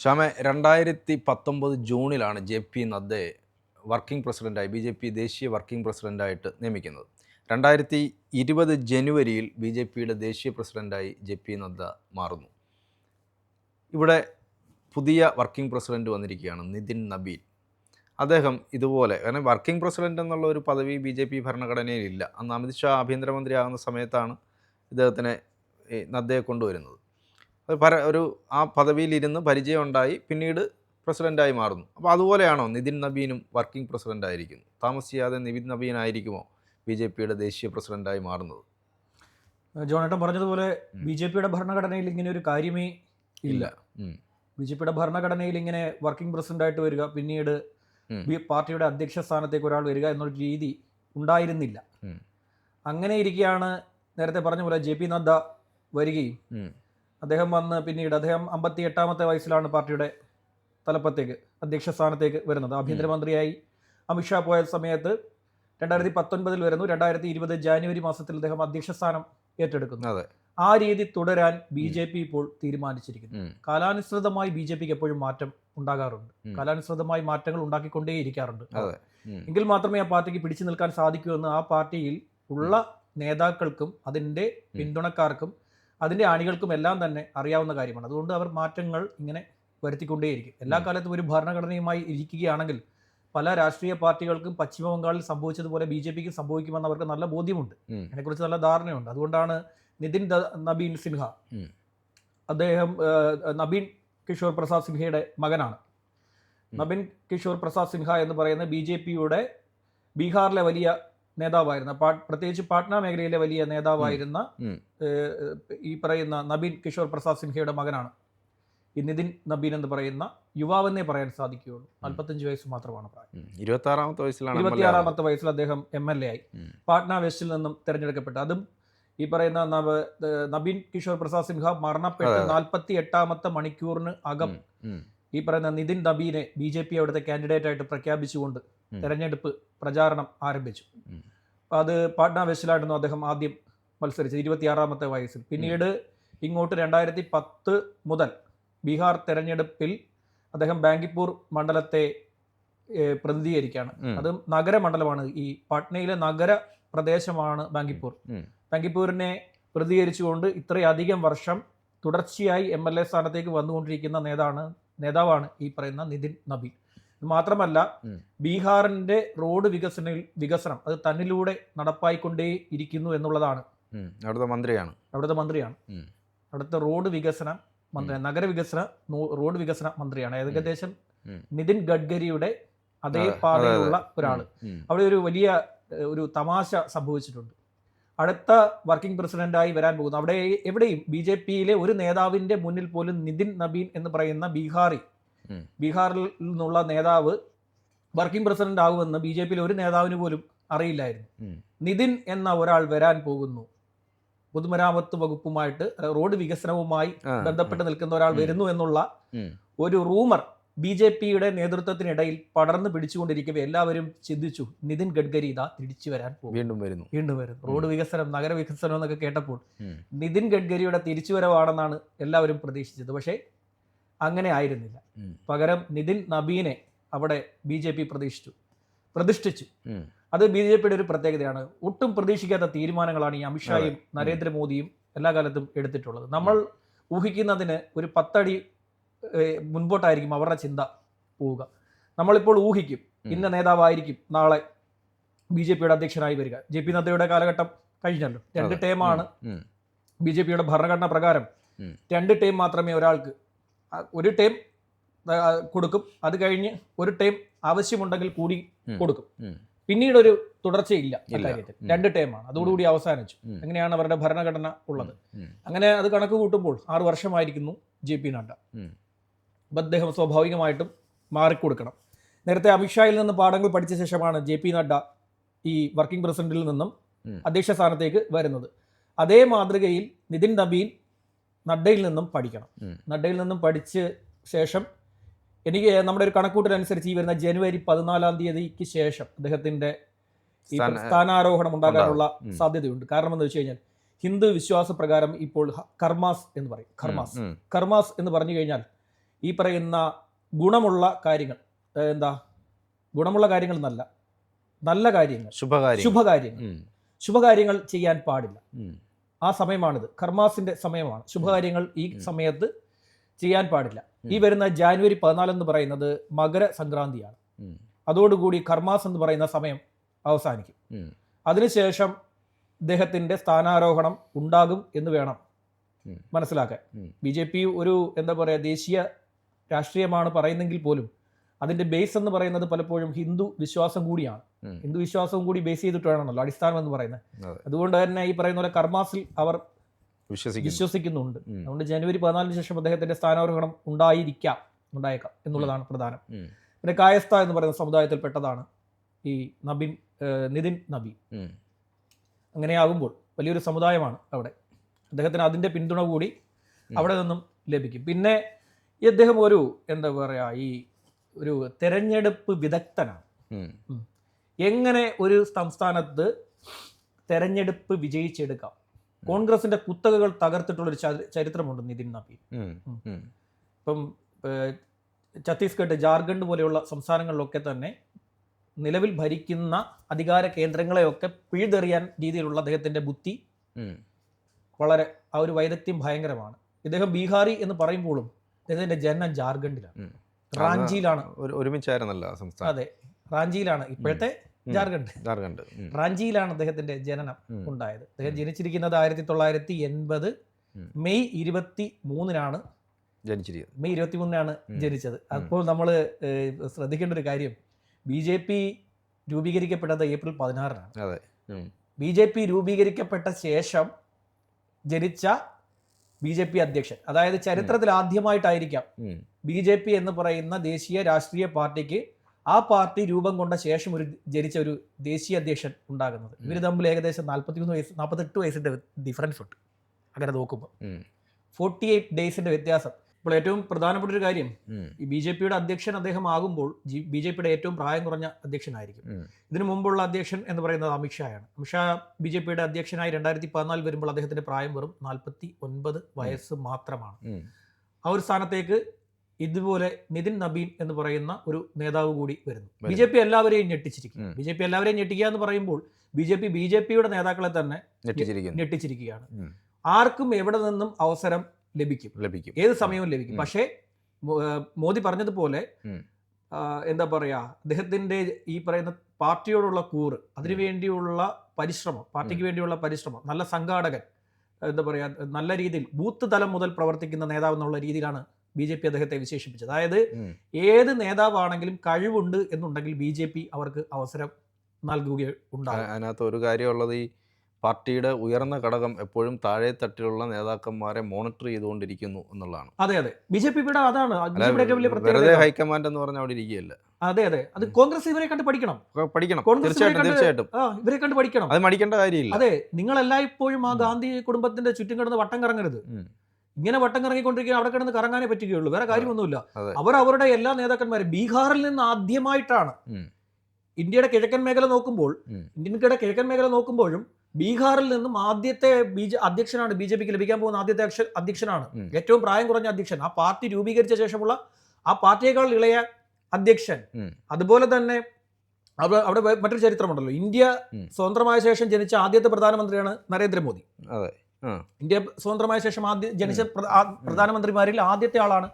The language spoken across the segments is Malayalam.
ശ്യാമെ രണ്ടായിരത്തി പത്തൊമ്പത് ജൂണിലാണ് ജെ പി നദ്ദയെ വർക്കിംഗ് പ്രസിഡന്റായി ബി ജെ പി ദേശീയ വർക്കിംഗ് പ്രസിഡന്റായിട്ട് നിയമിക്കുന്നത്. രണ്ടായിരത്തി ഇരുപത് ജനുവരിയിൽ ബി ജെ പിയുടെ ദേശീയ പ്രസിഡന്റായി ജെ പി നദ്ദ മാറുന്നു. ഇവിടെ പുതിയ വർക്കിംഗ് പ്രസിഡന്റ് വന്നിരിക്കുകയാണ് നിതിൻ നബീൽ അദ്ദേഹം ഇതുപോലെ കാരണം വർക്കിംഗ് പ്രസിഡന്റ് എന്നുള്ള ഒരു പദവി ബി ജെ പി ഭരണഘടനയിലില്ല അന്ന് അമിത്ഷാ ആഭ്യന്തരമന്ത്രിയാകുന്ന സമയത്താണ് ഇദ്ദേഹത്തിനെ നദ്ദയെ കൊണ്ടുവരുന്നത്. അത് പര ഒരു ആ പദവിയിലിരുന്ന് പരിചയമുണ്ടായി പിന്നീട് പ്രസിഡന്റായി മാറുന്നു അപ്പോൾ അതുപോലെയാണോ നിതിൻ നബീനും വർക്കിംഗ് പ്രസിഡന്റ് ആയിരിക്കുന്നു താമസിയാതെ നിതിൻ നബീനായിരിക്കുമോ ബി ജെ പിയുടെ ദേശീയ പ്രസിഡന്റായി മാറുന്നത് ജോണേട്ടൻ പറഞ്ഞതുപോലെ. ബി ജെ പിയുടെ ഭരണഘടനയിൽ ഇങ്ങനെ ഒരു കാര്യമേ ഇല്ല. ബി ജെ പിയുടെ ഭരണഘടനയിൽ ഇങ്ങനെ വർക്കിംഗ് പ്രസിഡന്റായിട്ട് വരിക പിന്നീട്. പാർട്ടിയുടെ അധ്യക്ഷ സ്ഥാനത്തേക്ക് ഒരാൾ വരിക എന്നൊരു രീതി ഉണ്ടായിരുന്നില്ല അങ്ങനെ ഇരിക്കുകയാണ് നേരത്തെ പറഞ്ഞ പോലെ ജെ പി നദ്ദ വരികയും. അദ്ദേഹം വന്ന് പിന്നീട് അദ്ദേഹം അമ്പത്തി എട്ടാമത്തെ വയസ്സിലാണ് പാർട്ടിയുടെ തലപ്പത്തേക്ക് അധ്യക്ഷ സ്ഥാനത്തേക്ക് വരുന്നത്. ആഭ്യന്തരമന്ത്രിയായി അമിത്ഷാ പോയ സമയത്ത് രണ്ടായിരത്തി പത്തൊൻപതിൽ വരുന്നു. രണ്ടായിരത്തി ഇരുപത് ജാനുവരി മാസത്തിൽ അദ്ദേഹം അധ്യക്ഷ സ്ഥാനം ഏറ്റെടുക്കുന്നു. അതെ. ആ രീതി തുടരാൻ ബി ജെ പി ഇപ്പോൾ തീരുമാനിച്ചിരിക്കുന്നു. കാലാനുസൃതമായി ബി ജെ പിക്ക് എപ്പോഴും മാറ്റം ഉണ്ടാകാറുണ്ട്. കാലാനുസൃതമായി മാറ്റങ്ങൾ ഉണ്ടാക്കിക്കൊണ്ടേയിരിക്കാറുണ്ട്. എങ്കിൽ മാത്രമേ ആ പാർട്ടിക്ക് പിടിച്ചു നിൽക്കാൻ സാധിക്കൂ എന്ന് ആ പാർട്ടിയിൽ ഉള്ള നേതാക്കൾക്കും അതിന്റെ പിന്തുണക്കാർക്കും അതിന്റെ ആണികൾക്കും എല്ലാം തന്നെ അറിയാവുന്ന കാര്യമാണ്. അതുകൊണ്ട് അവർ മാറ്റങ്ങൾ ഇങ്ങനെ വരുത്തിക്കൊണ്ടേയിരിക്കും. എല്ലാ കാലത്തും ഒരു ഭരണഘടനയുമായി ഇരിക്കുകയാണെങ്കിൽ പല രാഷ്ട്രീയ പാർട്ടികൾക്കും പശ്ചിമ ബംഗാളിൽ സംഭവിച്ചതുപോലെ ബി ജെ പിക്കും സംഭവിക്കുമെന്ന് അവർക്ക് നല്ല ബോധ്യമുണ്ട്. അതിനെക്കുറിച്ച് നല്ല ധാരണയുണ്ട്. അതുകൊണ്ടാണ് നിതിൻ നബീൻ സിൻഹ അദ്ദേഹം നബീൻ കിഷോർ പ്രസാദ് സിൻഹയുടെ മകനാണ്. നബീൻ കിഷോർ പ്രസാദ് സിൻഹ എന്ന് പറയുന്ന ബി ജെ പിയുടെ ബീഹാറിലെ വലിയ നേതാവായിരുന്ന പ്രത്യേകിച്ച് പാട്ന മേഖലയിലെ വലിയ നേതാവായിരുന്ന ഈ പറയുന്ന നബീൻ കിഷോർ പ്രസാദ് സിൻഹയുടെ മകനാണ് ഈ നിതിൻ നബീൻ എന്ന് പറയുന്ന യുവാവെന്നേ പറയാൻ സാധിക്കുകയുള്ളൂ നാൽപ്പത്തഞ്ച് വയസ്സ് മാത്രമാണ് പ്രായം ഉം. ഇരുപത്താറാമത്തെ വയസ്സിലാണ്. ഇരുപത്തിയാറാമത്തെ വയസ്സിൽ അദ്ദേഹം എം എൽ എ ആയി. പാട്ന വെസ്റ്റിൽ നിന്നും തിരഞ്ഞെടുക്കപ്പെട്ടു അതും ഈ പറയുന്ന നബീൻ കിഷോർ പ്രസാദ് സിൻഹ മരണപ്പെട്ട്. നാൽപ്പത്തി എട്ടാമത്തെ മണിക്കൂറിന് അകം. ഈ പറയുന്ന നിതിൻ നബീനെ ബി ജെ പി അവിടുത്തെ കാൻഡിഡേറ്റ് ആയിട്ട് പ്രഖ്യാപിച്ചുകൊണ്ട്. തെരഞ്ഞെടുപ്പ് പ്രചാരണം ആരംഭിച്ചു. അത് പാട്ന വെസ്റ്റിലായിരുന്നു അദ്ദേഹം ആദ്യം മത്സരിച്ചത് ഇരുപത്തിയാറാമത്തെ വയസ്സിൽ. പിന്നീട് ഇങ്ങോട്ട് രണ്ടായിരത്തി പത്ത് മുതൽ ബീഹാർ തെരഞ്ഞെടുപ്പിൽ അദ്ദേഹം ബാങ്കിപ്പൂർ മണ്ഡലത്തെ പ്രതിനിധീകരിക്കുകയാണ്. അത് നഗരമണ്ഡലമാണ്. ഈ പാട്നയിലെ നഗര പ്രദേശമാണ് ബാങ്കിപ്പൂർ. ബാങ്കിപ്പൂരിനെ പ്രതികരിച്ചുകൊണ്ട് ഇത്രയധികം വർഷം തുടർച്ചയായി എം എൽ എ സ്ഥാനത്തേക്ക് വന്നുകൊണ്ടിരിക്കുന്ന നേതാണ് നേതാവാണ് ഈ പറയുന്ന നിതിൻ ഇത് മാത്രമല്ല ബീഹാറിന്റെ റോഡ് വികസന വികസനം അത് തന്നിലൂടെ നടപ്പായിക്കൊണ്ടേ ഇരിക്കുന്നു എന്നുള്ളതാണ്. അവിടുത്തെ മന്ത്രിയാണ്. അവിടുത്തെ മന്ത്രിയാണ്. അവിടുത്തെ റോഡ് വികസന മന്ത്രി നഗരവികസന റോഡ് വികസന മന്ത്രിയാണ്. ഏകദേശം. നിതിൻ ഗഡ്കരിയുടെ അതേ പാതയിലുള്ള ഒരാൾ അവിടെ ഒരു വലിയ ഒരു തമാശ സംഭവിച്ചിട്ടുണ്ട്. അടുത്ത വർക്കിംഗ് പ്രസിഡന്റായി വരാൻ പോകുന്നു. അവിടെ എവിടെയും ബി ജെ പിയിലെ ഒരു നേതാവിന്റെ മുന്നിൽ പോലും നിതിൻ നബീൻ എന്ന് പറയുന്ന ബീഹാറി. ബീഹാറിൽ നിന്നുള്ള നേതാവ് വർക്കിംഗ് പ്രസിഡന്റ് ആകുമെന്ന് ബി ജെ പിയിലെ ഒരു നേതാവിന് പോലും അറിയില്ലായിരുന്നു. നിതിൻ എന്ന ഒരാൾ വരാൻ പോകുന്നു. പൊതുമരാമത്ത് വകുപ്പുമായിട്ട് റോഡ് വികസനവുമായി ബന്ധപ്പെട്ട് നിൽക്കുന്ന ഒരാൾ വരുന്നു എന്നുള്ള ഒരു റൂമർ ബി ജെ പിയുടെ നേതൃത്വത്തിനിടയിൽ പടർന്ന് പിടിച്ചുകൊണ്ടിരിക്കവേ എല്ലാവരും ചിന്തിച്ചു നിതിൻ ഗഡ്കരി ഇതാ തിരിച്ചു വരാൻ പോകും വീണ്ടും വരുന്നു. വീണ്ടും വരുന്നു. റോഡ് വികസനം നഗര വികസനം എന്നൊക്കെ കേട്ടപ്പോൾ. നിതിൻ ഗഡ്കരിയുടെ തിരിച്ചുവരവാണെന്നാണ് എല്ലാവരും പ്രതീക്ഷിച്ചത്. പക്ഷേ അങ്ങനെ ആയിരുന്നില്ല. പകരം നിതിൻ നബീനെ അവിടെ ബി ജെ പി പ്രതീക്ഷിച്ചു. പ്രതിഷ്ഠിച്ചു. അത് ബി ജെ പിയുടെ ഒരു പ്രത്യേകതയാണ്. ഒട്ടും പ്രതീക്ഷിക്കാത്ത തീരുമാനങ്ങളാണ് ഈ അമിത്ഷായും. നരേന്ദ്രമോദിയും എല്ലാ കാലത്തും എടുത്തിട്ടുള്ളത്. നമ്മൾ ഊഹിക്കുന്നതിന് ഒരു പത്തടി മുൻപോട്ടായിരിക്കും അവരുടെ ചിന്ത പോവുക. നമ്മളിപ്പോൾ ഊഹിക്കും ഇന്ന നേതാവായിരിക്കും നാളെ ബി ജെ പിയുടെ അധ്യക്ഷനായി വരിക. ജെ പി നദ്ദയുടെ കാലഘട്ടം കഴിഞ്ഞല്ലോ. രണ്ട്. ടേമാണ്. ബി ജെ പിയുടെ ഭരണഘടന പ്രകാരം രണ്ട് ടേം മാത്രമേ ഒരാൾക്ക് ഒരു ടൈം കൊടുക്കും. അത് കഴിഞ്ഞ് ഒരു ടൈം ആവശ്യമുണ്ടെങ്കിൽ കൂടി കൊടുക്കും. പിന്നീട് ഒരു തുടർച്ചയില്ല. രണ്ട് ടൈമാണ്. അതോടുകൂടി അവസാനിച്ചു. അങ്ങനെയാണ് അവരുടെ ഭരണഘടന ഉള്ളത്. അങ്ങനെ അത് കണക്ക് കൂട്ടുമ്പോൾ ആറു വർഷമായിരിക്കുന്നു ജെ പി നഡ്ഡ. അപ്പം അദ്ദേഹം സ്വാഭാവികമായിട്ടും മാറിക്കൊടുക്കണം. നേരത്തെ അമിത്ഷായിൽ നിന്ന് പാഠങ്ങൾ പഠിച്ച ശേഷമാണ് ജെ പി നഡ്ഡ ഈ വർക്കിംഗ് പ്രസിഡന്റിൽ നിന്നും അധ്യക്ഷ സ്ഥാനത്തേക്ക് വരുന്നത്. അതേ മാതൃകയിൽ നിതിൻ നബീൻ നഡ്ഡയിൽ നിന്നും പഠിക്കണം. നഡ്ഡയിൽ നിന്നും പഠിച്ച് ശേഷം എനിക്ക് നമ്മുടെ ഒരു കണക്കൂട്ടലനുസരിച്ച് ഈ വരുന്ന ജനുവരി പതിനാലാം തീയതിക്ക് ശേഷം അദ്ദേഹത്തിന്റെ ഈ സ്ഥാന- സ്ഥാനാരോഹണം ഉണ്ടാകാനുള്ള സാധ്യതയുണ്ട്. കാരണം എന്ന് വെച്ച് കഴിഞ്ഞാൽ ഹിന്ദു വിശ്വാസ പ്രകാരം ഇപ്പോൾ കർമാസ് എന്ന് പറയും. കർമാസ്. കർമാസ് എന്ന് പറഞ്ഞു കഴിഞ്ഞാൽ ഈ പറയുന്ന ഗുണമുള്ള കാര്യങ്ങൾ എന്താ? ഗുണമുള്ള കാര്യങ്ങൾ നല്ല നല്ല കാര്യങ്ങൾ. ശുഭകാര്യം ശുഭകാര്യങ്ങൾ. ശുഭകാര്യങ്ങൾ ചെയ്യാൻ പാടില്ല. ആ സമയമാണിത്. കർമാസിന്റെ സമയമാണ്. ശുഭകാര്യങ്ങൾ ഈ. സമയത്ത് ചെയ്യാൻ പാടില്ല. ഈ വരുന്ന ജാനുവരി പതിനാല് എന്ന് പറയുന്നത് മകര സംക്രാന്തിയാണ്. അതോടുകൂടി കർമാസ് എന്ന് പറയുന്ന സമയം അവസാനിക്കും. അതിനുശേഷം അദ്ദേഹത്തിന്റെ സ്ഥാനാരോഹണം ഉണ്ടാകും എന്ന് വേണം. മനസ്സിലാക്കാൻ. ബി ജെ പി ഒരു എന്താ പറയുക ദേശീയ രാഷ്ട്രീയമാണ് പറയുന്നെങ്കിൽ പോലും അതിന്റെ ബേസ് എന്ന് പറയുന്നത് പലപ്പോഴും ഹിന്ദു വിശ്വാസം കൂടിയാണ്. ഹിന്ദു വിശ്വാസവും കൂടി ബേസ് ചെയ്തിട്ട് വേണമല്ലോ അടിസ്ഥാനം എന്ന് പറയുന്നത്. അതെ. അതുകൊണ്ട് തന്നെ ഈ പറയുന്ന പോലെ കർമാസിൽ അവർ വിശ്വസിക്കുന്നുണ്ട്. അതുകൊണ്ട് ജനുവരി പതിനാലിന് ശേഷം അദ്ദേഹത്തിന്റെ സ്ഥാനാരോഹണം ഉണ്ടായിരിക്കാം ഉണ്ടായേക്കാം എന്നുള്ളതാണ് പ്രധാനം. പിന്നെ കായസ്ഥ എന്ന് പറയുന്ന സമുദായത്തിൽപ്പെട്ടതാണ് ഈ നബിൻ നിതിൻ നബി. അങ്ങനെയാകുമ്പോൾ വലിയൊരു സമുദായമാണ് അവിടെ. അദ്ദേഹത്തിന് അതിന്റെ പിന്തുണ കൂടി അവിടെ നിന്നും ലഭിക്കും. പിന്നെ ഈ അദ്ദേഹം ഒരു എന്താ പറയാ ഈ ഒരു തെരഞ്ഞെടുപ്പ് വിദഗ്ധനാണ്. എങ്ങനെ ഒരു സംസ്ഥാനത്ത് തെരഞ്ഞെടുപ്പ് വിജയിച്ചെടുക്കാം? കോൺഗ്രസിന്റെ കുത്തകകൾ തകർത്തിട്ടുള്ള ഒരു ചരിത്രമുണ്ട് നിതിൻ നബി ഇപ്പം ഛത്തീസ്ഗഡ് ജാർഖണ്ഡ് പോലെയുള്ള സംസ്ഥാനങ്ങളിലൊക്കെ തന്നെ നിലവിൽ ഭരിക്കുന്ന അധികാര കേന്ദ്രങ്ങളെയൊക്കെ പിഴുതെറിയാൻ രീതിയിലുള്ള അദ്ദേഹത്തിന്റെ ബുദ്ധി വളരെ ആ ഒരു വൈദഗ്ധ്യം ഭയങ്കരമാണ്. ഇദ്ദേഹം ബീഹാറി എന്ന് പറയുമ്പോഴും അദ്ദേഹത്തിന്റെ ജനനം ജാർഖണ്ഡിലാണ്. റാഞ്ചിയിലാണ്. ഒരു- ഒരുമിച്ചായിരുന്നല്ലോ അതെ റാഞ്ചിയിലാണ്. ഇപ്പോഴത്തെ. ജാർഖണ്ഡ്. ജാർഖണ്ഡ്. റാഞ്ചിയിലാണ് അദ്ദേഹത്തിന്റെ ജനനം ഉണ്ടായത്. അദ്ദേഹം. ജനിച്ചിരിക്കുന്നത് ആയിരത്തി തൊള്ളായിരത്തി എൺപത് മെയ് ഇരുപത്തി മൂന്നിനാണ് ജനിച്ചിരിക്കുന്നത്. മെയ് ഇരുപത്തി മൂന്നിനാണ്. ജനിച്ചത്. അപ്പോൾ നമ്മൾ ശ്രദ്ധിക്കേണ്ട ഒരു കാര്യം. ബി ജെ പി രൂപീകരിക്കപ്പെട്ടത് ഏപ്രിൽ പതിനാറിനാണ്. അതെ. ബി ജെ പി രൂപീകരിക്കപ്പെട്ട ശേഷം ജനിച്ച ബി ജെ പി അധ്യക്ഷൻ. അതായത് ചരിത്രത്തിൽ ആദ്യമായിട്ടായിരിക്കാം ബി ജെ പി എന്ന് പറയുന്ന ദേശീയ രാഷ്ട്രീയ പാർട്ടിക്ക് ആ പാർട്ടി രൂപം കൊണ്ട ശേഷം ഒരു ജനിച്ച ഒരു ദേശീയ അധ്യക്ഷൻ ഉണ്ടാകുന്നത്. ഇവർ തമ്മിൽ ഏകദേശം നാൽപ്പത്തിമൂന്ന് വയസ്സ് നാൽപ്പത്തെട്ട് വയസ്സിന്റെ ഡിഫറൻസ് ഉണ്ട്. അങ്ങനെ നോക്കുമ്പോൾ ഫോർട്ടി എയ്റ്റ് ഡേയ്സിന്റെ വ്യത്യാസം. ഇപ്പോൾ ഏറ്റവും പ്രധാനപ്പെട്ട ഒരു കാര്യം ഈ ബി ജെ പിയുടെ അധ്യക്ഷൻ അദ്ദേഹം ആകുമ്പോൾ ബി ജെ പിയുടെ ഏറ്റവും പ്രായം കുറഞ്ഞ അധ്യക്ഷനായിരിക്കും. ഇതിനു മുമ്പുള്ള അധ്യക്ഷൻ എന്ന് പറയുന്നത് അമിത്ഷായാണ്. അമിത്ഷാ ബി ജെ പിയുടെ അധ്യക്ഷനായി രണ്ടായിരത്തി പതിനാല് വരുമ്പോൾ അദ്ദേഹത്തിന്റെ പ്രായം വെറും നാൽപ്പത്തി ഒൻപത് വയസ്സ് മാത്രമാണ്. ആ ഒരു സ്ഥാനത്തേക്ക് ഇതുപോലെ നിതിൻ നബീൻ എന്ന് പറയുന്ന ഒരു നേതാവ് കൂടി വരുന്നു. ബി ജെ പി എല്ലാവരെയും ഞെട്ടിച്ചിരിക്കും. ബി ജെ പി എല്ലാവരെയും ഞെട്ടിക്കുക എന്ന് പറയുമ്പോൾ B J P B J പിയുടെ നേതാക്കളെ തന്നെ ഞെട്ടിച്ചിരിക്കുകയാണ്. ആർക്കും എവിടെ നിന്നും അവസരം ലഭിക്കും. ലഭിക്കും. ഏത് സമയവും ലഭിക്കും. പക്ഷേ മോദി പറഞ്ഞതുപോലെ എന്താ പറയാ അദ്ദേഹത്തിന്റെ ഈ പറയുന്ന പാർട്ടിയോടുള്ള കൂറ് അതിനുവേണ്ടിയുള്ള പരിശ്രമം പാർട്ടിക്ക് വേണ്ടിയുള്ള പരിശ്രമം നല്ല സംഘാടകൻ എന്താ പറയാ നല്ല രീതിയിൽ ബൂത്ത് തലം മുതൽ പ്രവർത്തിക്കുന്ന നേതാവ് എന്നുള്ള രീതിയിലാണ് ബി ജെ പി അദ്ദേഹത്തെ വിശേഷിപ്പിച്ചത്. അതായത് ഏത് നേതാവാണെങ്കിലും കഴിവുണ്ട് എന്നുണ്ടെങ്കിൽ ബി ജെ പി അവർക്ക് അവസരം നൽകുകയുണ്ടാകും അതിനകത്ത് ഒരു കാര്യമുള്ളത് ഈ പാർട്ടിയുടെ ഉയർന്ന ഘടകം എപ്പോഴും താഴെ തട്ടിലുള്ള നേതാക്കന്മാരെ മോണിറ്റർ ചെയ്തുകൊണ്ടിരിക്കുന്നു എന്നുള്ളതാണ്. അതെ അതെ. ബി ജെ പിയുടെ അതാണ്. വെറുതെ ഹൈക്കമാൻഡ് എന്ന് പറഞ്ഞാൽ അവിടെ ഇരിക്കുകയല്ല. അതെ അതെ. അത് കോൺഗ്രസ് ഇവരെ കണ്ട് പഠിക്കണം. പഠിക്കണം. തീർച്ചയായിട്ടും ഇവരെ കണ്ട് തീർച്ചയായിട്ടും. ഇവരെ കണ്ട് പഠിക്കണം. അത് മടിക്കേണ്ട കാര്യമില്ല. അതെ നിങ്ങൾ എല്ലായ്പ്പോഴും ആ ഗാന്ധി കുടുംബത്തിന്റെ ചുറ്റും കിടന്ന് വട്ടം കറങ്ങരുത്. ഇങ്ങനെ വട്ടം കറങ്ങിക്കൊണ്ടിരിക്കുക അവിടെ കിടന്ന് കറങ്ങാനേ പറ്റുകയുള്ളൂ. വേറെ കാര്യമൊന്നുമില്ല. അവർ അവരുടെ എല്ലാ നേതാക്കന്മാരും ബീഹാറിൽ നിന്ന് ആദ്യമായിട്ടാണ് ഇന്ത്യയുടെ കിഴക്കൻ മേഖല നോക്കുമ്പോൾ. ഇന്ത്യയുടെ കിഴക്കൻ മേഖല നോക്കുമ്പോഴും ബീഹാറിൽ നിന്നും ആദ്യത്തെ ബി ജെ അധ്യക്ഷനാണ് ബി ജെ പിക്ക് ലഭിക്കാൻ പോകുന്ന ആദ്യത്തെ അധ്യക്ഷനാണ്. ഏറ്റവും പ്രായം കുറഞ്ഞ അധ്യക്ഷൻ. ആ പാർട്ടി രൂപീകരിച്ച ശേഷമുള്ള ആ പാർട്ടിയേക്കാൾ ഇളയ അധ്യക്ഷൻ. അതുപോലെ തന്നെ അവിടെ അവിടെ മറ്റൊരു ചരിത്രമുണ്ടല്ലോ. ഇന്ത്യ. സ്വതന്ത്രമായ ശേഷം ജനിച്ച ആദ്യത്തെ പ്രധാനമന്ത്രിയാണ് നരേന്ദ്രമോദി. അതെ. ഇന്ത്യ സ്വതന്ത്രമായ ശേഷം ആദ്യ ജനിച്ച പ്രധാനമന്ത്രിമാരിൽ ആദ്യത്തെ ആളാണ്.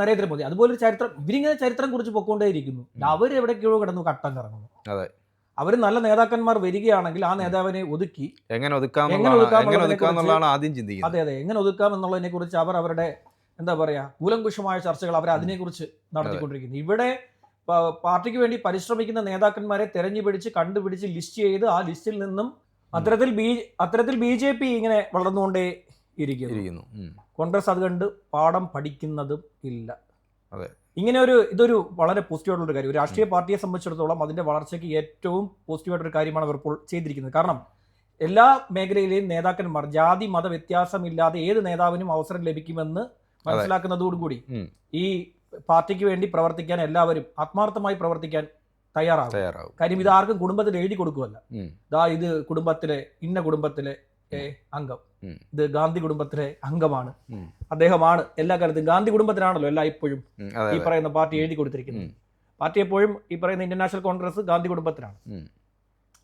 നരേന്ദ്രമോദി. അതുപോലെ ഒരു ചരിത്രം ഇവരിങ്ങനെ ചരിത്രം കുറിച്ച് പൊക്കോണ്ടേയിരിക്കുന്നു. അവർ എവിടേക്കോ കിടന്നു കട്ടം കറങ്ങുന്നു. അതെ. അവർ നല്ല നേതാക്കന്മാർ വരികയാണെങ്കിൽ ആ നേതാവിനെ ഒതുക്കി എങ്ങനെ ഒതുക്കാം ആദ്യം ചിന്തിക്കുന്നത്. അതെ അതെ. എങ്ങനെ ഒതുക്കാം എന്നുള്ളതിനെ കുറിച്ച് അവർ അവരുടെ എന്താ പറയാ കൂലങ്കുഷമായ ചർച്ചകൾ അവർ അതിനെക്കുറിച്ച് നടത്തിക്കൊണ്ടിരിക്കുന്നു. ഇവിടെ പാർട്ടിക്ക് വേണ്ടി പരിശ്രമിക്കുന്ന നേതാക്കന്മാരെ തെരഞ്ഞു പിടിച്ച് കണ്ടുപിടിച്ച് ലിസ്റ്റ് ചെയ്ത് ആ ലിസ്റ്റിൽ നിന്നും അത്തരത്തിൽ ബി അത്തരത്തിൽ ബി ജെ പി ഇങ്ങനെ വളർന്നുകൊണ്ടേ ഇരിക്കുന്നു. കോൺഗ്രസ് അത് കണ്ട് പാഠം പഠിക്കുന്നതും ഇല്ല. അതെ. ഇങ്ങനെ ഒരു ഇതൊരു വളരെ പോസിറ്റീവായിട്ടുള്ള ഒരു കാര്യം. ഒരു രാഷ്ട്രീയ പാർട്ടിയെ സംബന്ധിച്ചിടത്തോളം അതിന്റെ വളർച്ചയ്ക്ക് ഏറ്റവും പോസിറ്റീവായിട്ടൊരു കാര്യമാണ് അവർ ഇപ്പോൾ ചെയ്തിരിക്കുന്നത്. കാരണം എല്ലാ മേഖലയിലെയും നേതാക്കന്മാർ ജാതി മത വ്യത്യാസമില്ലാതെ ഏത് നേതാവിനും അവസരം ലഭിക്കുമെന്ന് മനസ്സിലാക്കുന്നതോടുകൂടി ഈ പാർട്ടിക്ക് വേണ്ടി പ്രവർത്തിക്കാൻ എല്ലാവരും ആത്മാർത്ഥമായി പ്രവർത്തിക്കാൻ തയ്യാറാകും. തയ്യാറാവും കാര്യം ഇത് ആർക്കും കുടുംബത്തിൽ എഴുതി കൊടുക്കുമല്ല ഇതാ ദാ ഇത് കുടുംബത്തിലെ ഇന്ന കുടുംബത്തിലെ അംഗം. ഇത് ഗാന്ധി കുടുംബത്തിലെ അംഗമാണ്. അദ്ദേഹമാണ് എല്ലാ കാലത്തും ഗാന്ധി കുടുംബത്തിനാണല്ലോ എല്ലാ ഇപ്പോഴും ഈ പറയുന്ന പാർട്ടി എഴുതി കൊടുത്തിരിക്കുന്നത്. പാർട്ടി എപ്പോഴും ഈ പറയുന്ന ഇന്ത്യൻ നാഷണൽ കോൺഗ്രസ് ഗാന്ധി കുടുംബത്തിനാണ്.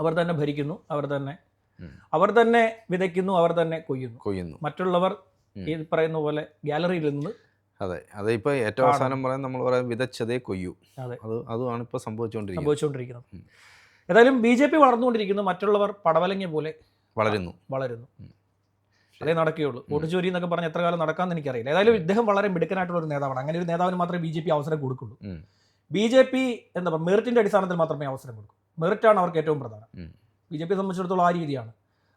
അവർ തന്നെ ഭരിക്കുന്നു അവർ തന്നെ അവർ തന്നെ വിതയ്ക്കുന്നു അവർ തന്നെ കൊയ്യുന്നു. കൊയ്യുന്നു. മറ്റുള്ളവർ ഈ പറയുന്ന പോലെ ഗാലറിയിൽ നിന്ന് അതെ. അതെ ഇപ്പൊ ഏറ്റവും അവസാനം പറയാൻ നമ്മൾ പറയാം വിതച്ചതേ കൊയ്യൂ. അതെ. അത് അതുമാണ് ഇപ്പൊ സംഭവിച്ചുകൊണ്ടിരിക്കുന്നത് സംഭവിച്ചുകൊണ്ടിരിക്കുന്നത്. ഏതായാലും ബി ജെ പി വളർന്നുകൊണ്ടിരിക്കുന്നു. മറ്റുള്ളവർ പടവലങ്ങ പോലെ വളരുന്നു. വളരുന്നു. അതേ നടക്കുകയുള്ളൂ. വോട്ട് ചോരി എന്നൊക്കെ പറഞ്ഞ് എത്ര കാലം നടക്കാമെന്ന് എനിക്കറിയില്ല. ഏതായാലും ഇദ്ദേഹം വളരെ മിടുക്കനായിട്ടുള്ള ഒരു നേതാവാണ്. അങ്ങനെ ഒരു നേതാവിന് മാത്രമേ ബി ജെ പി അവസരം കൊടുക്കുള്ളൂ. ബി ജെ പി എന്താ പറയുക മെറിറ്റിന്റെ അടിസ്ഥാനത്തിൽ മാത്രമേ അവസരം കൊടുക്കൂ. മെറിറ്റാണ് അവർക്ക് ഏറ്റവും പ്രധാനം. ബി ജെ പിയെ സംബന്ധിച്ചിടത്തോളം ആ രീതിയാണ്.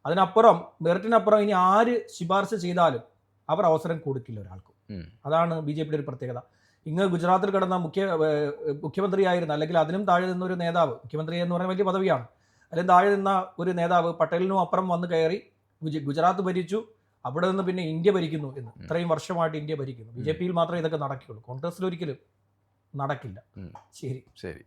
അതിനപ്പുറം മെറിറ്റിനപ്പുറം ഇനി ആര് ശുപാർശ ചെയ്താലും അവർ അവസരം കൊടുക്കില്ല ഒരാൾക്കും. അതാണ് ബി ജെ പിയുടെ ഒരു പ്രത്യേകത. ഇങ്ങ് ഗുജറാത്തിൽ കിടന്ന മുഖ്യ മുഖ്യമന്ത്രി മുഖ്യമന്ത്രിയായിരുന്ന അല്ലെങ്കിൽ അതിനും താഴെ നിന്ന ഒരു നേതാവ് മുഖ്യമന്ത്രി എന്ന് പറയുന്ന വലിയ പദവിയാണ്. അതിലും താഴെ നിന്ന ഒരു നേതാവ് പട്ടേലിനും അപ്പുറം വന്ന് കയറി ഗുജറാത്ത് ഭരിച്ചു. അവിടെ നിന്ന് പിന്നെ ഇന്ത്യ ഭരിക്കുന്നു എന്ന്. ഇത്രയും വർഷമായിട്ട് ഇന്ത്യ ഭരിക്കുന്നു. ബി ജെ പിയിൽ മാത്രമേ ഇതൊക്കെ നടക്കുകയുള്ളൂ കോൺഗ്രസിൽ ഒരിക്കലും നടക്കില്ല ശരി. ശരി.